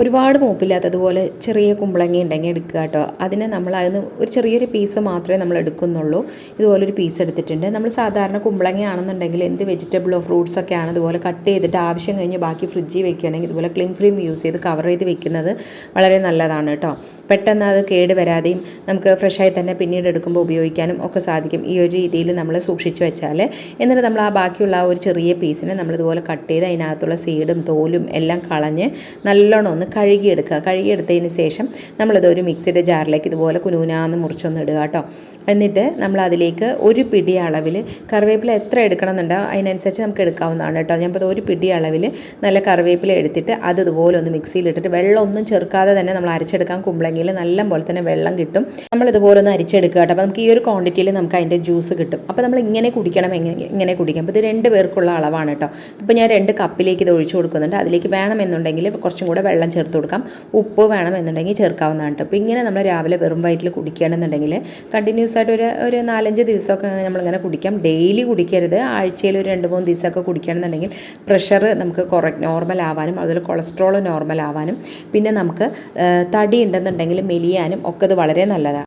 ഒരുപാട് മൂപ്പില്ലാത്തതുപോലെ ചെറിയ കുമ്പളങ്ങ ഉണ്ടെങ്കിൽ എടുക്കുക കേട്ടോ. അതിനെ നമ്മൾ അതിന് ഒരു ചെറിയൊരു പീസ് മാത്രമേ നമ്മൾ എടുക്കുന്നുള്ളൂ. ഇതുപോലൊരു പീസ് എടുത്തിട്ടുണ്ട്. നമ്മൾ സാധാരണ കുമ്പളങ്ങ ആണെന്നുണ്ടെങ്കിൽ എന്ത് വെജിറ്റബിളോ ഫ്രൂട്ട്സ് ഒക്കെ ആണ് ഇതുപോലെ കട്ട് ചെയ്തിട്ട് ആവശ്യം കഴിഞ്ഞ് ബാക്കി ഫ്രിഡ്ജിൽ വെക്കുകയാണെങ്കിൽ ഇതുപോലെ ക്ലിം ഫിലിം യൂസ് ചെയ്ത് കവർ ചെയ്ത് വെക്കുന്നത് വളരെ നല്ലതാണ് കേട്ടോ. പെട്ടെന്ന് അത് കേട് വരാതെയും നമുക്ക് ഫ്രഷായി തന്നെ പിന്നീട് എടുക്കുമ്പോൾ ഉപയോഗിക്കാനും ഒക്കെ സാധിക്കും. ഈ ഒരു രീതിയിൽ നമ്മൾ സൂക്ഷിച്ച് വെച്ചാൽ. എന്നിട്ട് നമ്മൾ ആ ബാക്കിയുള്ള ആ ഒരു ചെറിയ പീസിനെ നമ്മളിതുപോലെ കട്ട് ചെയ്ത് അതിനകത്തുള്ള സീഡും തോലും എല്ലാം കളഞ്ഞ് നല്ലോണം ഒന്ന് കഴുകിയെടുക്കുക. കഴുകിയെടുത്തതിന് ശേഷം നമ്മളത് ഒരു മിക്സിയുടെ ജാറിലേക്ക് ഇതുപോലെ കുനൂനാന്ന് മുറിച്ചൊന്ന് ഇടുക കേട്ടോ. എന്നിട്ട് നമ്മൾ അതിലേക്ക് ഒരു പിടി അളവിൽ കറിവേപ്പില എത്ര എടുക്കണം എന്നുണ്ടോ അതിനനുസരിച്ച് നമുക്ക് എടുക്കാവുന്നതാണ് കേട്ടോ. ഞാൻ ഇപ്പോൾ ഒരു പിടി അളവിൽ നല്ല കറിവേപ്പില എടുത്തിട്ട് അത് ഇതുപോലെ ഒന്ന് മിക്സിയിലിട്ടിട്ട് വെള്ളമൊന്നും ചെറുക്കാതെ തന്നെ നമ്മൾ അരച്ചെടുക്കാൻ കുമ്പളെങ്കിൽ നല്ല പോലെ തന്നെ വെള്ളം കിട്ടും. നമ്മൾ ഇതുപോലെ ഒന്ന് അരിച്ചെടുക്കുക കേട്ടോ. അപ്പോൾ നമുക്ക് ഈ ഒരു ക്വാണ്ടിറ്റിയിൽ നമുക്ക് അതിന്റെ ജ്യൂസ് കിട്ടും. അപ്പോൾ നമ്മൾ ഇങ്ങനെ കുടിക്കണം ഇങ്ങനെ കുടിക്കാം. അപ്പോൾ ഇത് രണ്ട് പേർക്കുള്ള അളവാണ് കേട്ടോ. ഇപ്പോൾ ഞാൻ രണ്ട് കപ്പിലേക്ക് ഇത് ഒഴിച്ചു കൊടുക്കുന്നുണ്ട്. അതിലേക്ക് വേണമെന്നുണ്ടെങ്കിൽ കുറച്ചും കൂടെ വെള്ളം ചേർത്ത് കൊടുക്കാം. ഉപ്പ് വേണമെന്നുണ്ടെങ്കിൽ ചേർക്കാവുന്നതാണ് കേട്ടോ. അപ്പോൾ ഇങ്ങനെ നമ്മൾ രാവിലെ വെറും വയറ്റിൽ കുടിക്കുകയാണെന്നുണ്ടെങ്കിൽ കണ്ടിന്യൂസ് ആയിട്ട് ഒരു ഒരു നാലഞ്ച് ദിവസമൊക്കെ നമ്മളിങ്ങനെ കുടിക്കാം. ഡെയിലി കുടിക്കരുത്. ആഴ്ചയിൽ ഒരു രണ്ട് മൂന്ന് ദിവസമൊക്കെ കുടിക്കുകയാണെന്നുണ്ടെങ്കിൽ പ്രഷർ നമുക്ക് കുറ നോർമൽ ആവാനും അതുപോലെ കൊളസ്ട്രോൾ നോർമൽ ആവാനും പിന്നെ നമുക്ക് തടി ഉണ്ടെന്നുണ്ടെങ്കിൽ മെലിയാനും ഒക്കെ അത് വളരെ നല്ലതാണ്.